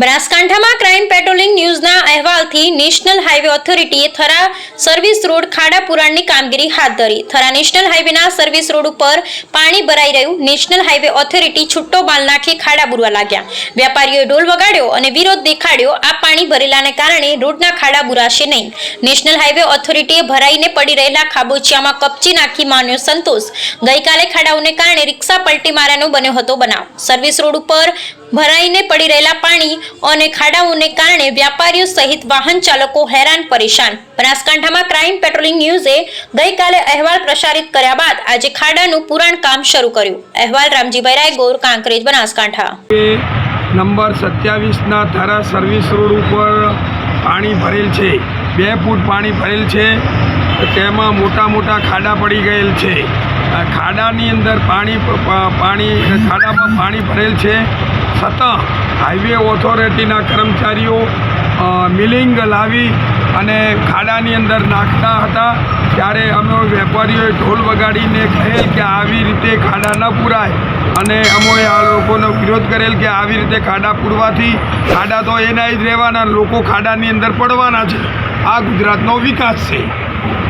બનાસકાંઠામાં crime patrolling ન્યૂઝના અહેવાલથી નેશનલ હાઈવે ઓથોરિટીએ થરા સર્વિસ રોડ ખાડા પુરાણની કામગીરી હાથ ધરી. થરા નેશનલ હાઈવેના સર્વિસ રોડ ઉપર પાણી ભરાઈ રહ્યું. નેશનલ હાઈવે ઓથોરિટી છુટ્ટો બાલ નાખી ખાડા બુરવા લાગ્યા. વેપારીઓએ ઢોલ વગાડ્યો અને વિરોધ દેખાડ્યો. આ પાણી ભરેલાને કારણે રોડના ખાડા બુરાશે નહીં. નેશનલ હાઈવે ઓથોરિટીએ ભરાઈને પડી રહેલા ખાબોચિયામાં કપચી નાખી માન્યો સંતોષ. ગઈકાલે ખાડાઓને કારણે રિક્ષા પલટી માર્યાનો બન્યો હતો બનાવ. સર્વિસ રોડ ઉપર ભરાઈને પડી રહેલા પાણી અને ખાડાઓને કારણે વ્યાપારીઓ સહિત વાહન ચાલકો હેરાન પરેશાન. બનાસકાંઠામાં ક્રાઇમ પેટ્રોલિંગ ન્યૂઝે ગઈકાલે અહેવાલ પ્રસારિત કર્યા બાદ આજે ખાડાનું પુરાણ કામ શરૂ કર્યું. અહેવાલ રામજીભાઈ રાયગોર, કાંકરેજ, બનાસકાંઠા. નંબર સત્યાવીસના ધારા સર્વિસ રોડ ઉપર પાણી ભરેલ છે. બે ફૂટ પાણી ભરેલ છે. તેમાં મોટા મોટા ખાડા પડી ગયેલ છે. ખાડાની અંદર પાણી પાણી, ખાડામાં પાણી ભરેલ છે. છતાં હાઈવે ઓથોરિટીના કર્મચારીઓ મિલિંગ લાવી અને ખાડાની અંદર નાખતા હતા. ત્યારે અમે વેપારીઓએ ઢોલ વગાડીને કહેલ કે આવી રીતે ખાડા ન પૂરાય. અને અમોએ આ લોકોનો વિરોધ કરેલ કે આવી રીતે ખાડા પૂરવાથી ખાડા તો એના જ રહેવાના, લોકો ખાડાની અંદર પડવાના છે. આ ગુજરાતનો વિકાસ છે.